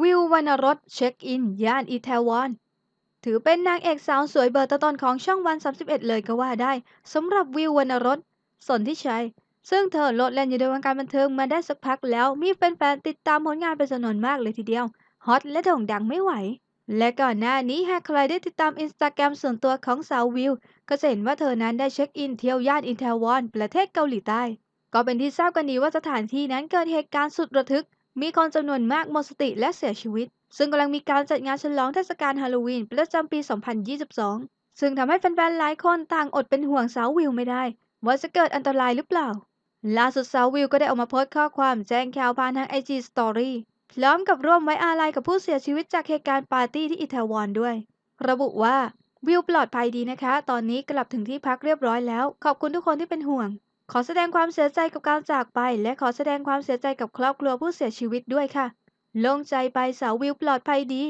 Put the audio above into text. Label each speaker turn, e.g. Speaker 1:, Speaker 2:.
Speaker 1: วิววรรณรสเช็คอิน ย่านอิตาลี ถือเป็นนางเอกสาวสวยเบอร์ต้นของช่องวัน 31 เลยก็ว่าได้สำหรับวิววรรณรสสนทิชัย ซึ่งเธอโลดแล่นอยู่ในวงการบันเทิงมาได้สักพักแล้วมีแฟนๆติดตามผลงานเป็นจำนวนมากเลยทีเดียวฮอตและโด่งดังไม่ไหว และก่อนหน้านี้หากใครได้ติดตามอินสตาแกรมส่วนตัวของสาววิว ก็จะเห็นว่าเธอนั้นได้เช็คอินเที่ยวย่านอินเทวอนประเทศเกาหลีใต้ ก็เป็นที่ทราบกันดีว่าสถานที่นั้นเกิดเหตุการณ์สุดระทึก มีคนจำนวนมากหมดสติและเสียชีวิต ซึ่งกำลังมีการจัดงานฉลองเทศกาลฮาโลวีนประจำปี 2022 ซึ่งทำให้แฟนๆหลายคนต่างอดเป็นห่วงสาววิวไม่ได้ ว่าจะเกิดอันตรายหรือเปล่า ล่าสุดสาววิวก็ได้ออกมาโพสต์ข้อความแจ้งข่าวผ่านทาง IG Story พร้อมกับร่วมไว้อาลัยกับผู้เสียชีวิตจากเหตุการณ์ปาร์ตี้ที่อิตาลีด้วย ระบุว่าวิวปลอดภัยดีนะคะ ตอนนี้กลับถึงที่พักเรียบร้อยแล้ว ขอบคุณทุกคนที่เป็นห่วง ขอแสดงความเสียใจกับการจากไป และขอแสดงความเสียใจกับครอบครัวผู้เสียชีวิตด้วยค่ะ โล่งใจไปสาววิวปลอดภัยดี